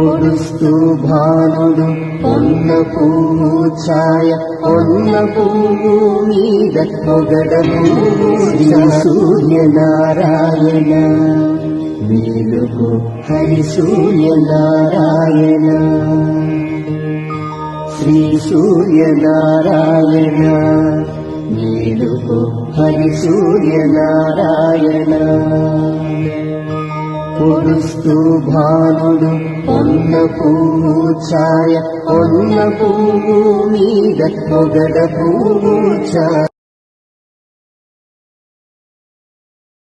పొడుస్తూ భానుడు పొన్న పువ్వు ఛాయ పొన్న పువ్వు మీద పొగడ శ్రీ సూర్యనారాయణ మేలుకు హరి సూర్యనారాయణ. శ్రీ సూర్యనారాయణ మేలుకు హరి సూర్యనారాయణ. పొడుస్తూ భానుడు పొన్న పువ్వు ఛాయ పొన్న పువ్వు మీద పొగడ పువ్వు ఛాయ.